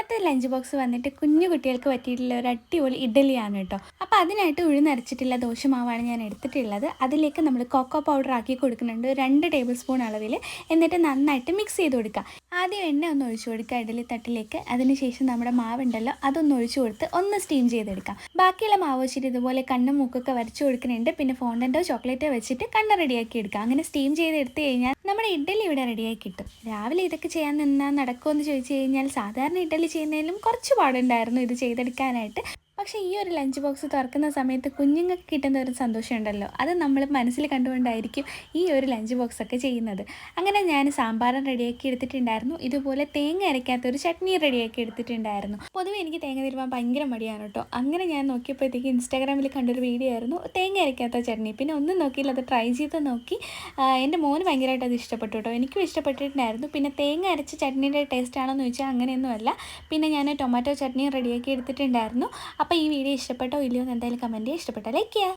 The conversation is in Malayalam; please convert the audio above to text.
ഇന്നത്തെ ലഞ്ച് ബോക്സ് വന്നിട്ട് കുഞ്ഞു കുട്ടികൾക്ക് പറ്റിയിട്ടുള്ള ഒരു അടിപൊളി ഇഡലിയാണ് കേട്ടോ. അപ്പോൾ അതിനായിട്ട് ഉഴുന്നരച്ചിട്ടുള്ള ദോശമാവാണ് ഞാൻ എടുത്തിട്ടുള്ളത്. അതിലേക്ക് നമ്മൾ കൊക്കോ പൗഡർ ആക്കി കൊടുക്കുന്നുണ്ട് രണ്ട് ടേബിൾ സ്പൂൺ അളവിൽ എന്നിട്ട് നന്നായിട്ട് മിക്സ് ചെയ്ത് കൊടുക്കുക ആദ്യം എണ്ണ ഒന്ന് ഒഴിച്ചു കൊടുക്കുക ഇഡലി തട്ടിലേക്ക്. അതിനുശേഷം നമ്മുടെ മാവുണ്ടല്ലോ അതൊന്ന് ഒഴിച്ചു കൊടുത്ത് ഒന്ന് സ്റ്റീം ചെയ്തെടുക്കാം. ബാക്കിയുള്ള മാവ് വെച്ചിട്ട് ഇതുപോലെ കണ്ണും മൂക്കൊക്കെ വരച്ചു കൊടുക്കുന്നുണ്ട്. പിന്നെ ഫോണ്ടന്റോ ചോക്ലേറ്റോ വെച്ചിട്ട് കണ്ണ് റെഡിയാക്കി എടുക്കുക അങ്ങനെ സ്റ്റീം ചെയ്തെടുത്ത് കഴിഞ്ഞാൽ നമ്മുടെ ഇഡ്ഡലി ഇവിടെ റെഡിയായി കിട്ടും. രാവിലെ ഇതൊക്കെ ചെയ്യാൻ നിന്നാൽ നടക്കുമെന്ന് ചോദിച്ചു കഴിഞ്ഞാൽ സാധാരണ ഇഡ്ഡലി ചെയ്യുന്നതിലും കുറച്ച് പാടുണ്ടായിരുന്നു ഇത് ചെയ്തെടുക്കാനായിട്ട്. പക്ഷേ ഈ ഒരു ലഞ്ച് ബോക്സ് തുറക്കുന്ന സമയത്ത് കുഞ്ഞുങ്ങൾക്ക് കിട്ടുന്ന ഒരു സന്തോഷം ഉണ്ടല്ലോ അത് നമ്മൾ മനസ്സിൽ കണ്ടുകൊണ്ടായിരിക്കും ഈ ഒരു ലഞ്ച് ബോക്സ് ഒക്കെ ചെയ്യുന്നത്. അങ്ങനെ ഞാൻ സാമ്പാറും റെഡിയാക്കി എടുത്തിട്ടുണ്ടായിരുന്നു. ഇതുപോലെ തേങ്ങ അരയ്ക്കാത്ത ഒരു ചട്നി റെഡിയാക്കി എടുത്തിട്ടുണ്ടായിരുന്നു. പൊതുവെ എനിക്ക് തേങ്ങ തിരുവാൻ ഭയങ്കര മടിയാണ് കേട്ടോ. അങ്ങനെ ഞാൻ നോക്കിയപ്പോഴത്തേക്ക് ഇൻസ്റ്റാഗ്രാമിൽ കണ്ടൊരു വീഡിയോ ആയിരുന്നു. തേങ്ങ അരയ്ക്കാത്ത ചട്നി. പിന്നെ ഒന്നും നോക്കിയില്ല അത് ട്രൈ ചെയ്ത് നോക്കി. എന്റെ മോന് ഭയങ്കരമായിട്ട് അത് ഇഷ്ടപ്പെട്ടു കേട്ടോ. എനിക്കും ഇഷ്ടപ്പെട്ടിട്ടുണ്ടായിരുന്നു. പിന്നെ തേങ്ങ അരച്ച ചട്നിയുടെ ടേസ്റ്റ് ആണോ എന്ന് ചോദിച്ചാൽ അങ്ങനെയൊന്നുമല്ല. പിന്നെ ഞാൻ ടൊമാറ്റോ ചട്നി റെഡിയാക്കി എടുത്തിട്ടുണ്ടായിരുന്നു. അപ്പോൾ ഈ വീഡിയോ ഇഷ്ടപ്പെട്ടോ ഇല്ലയോ എന്ന് എന്തായാലും കമന്റ് ചെയ്യുക ഇഷ്ടപ്പെട്ടാൽ ലൈക്ക് ചെയ്യുക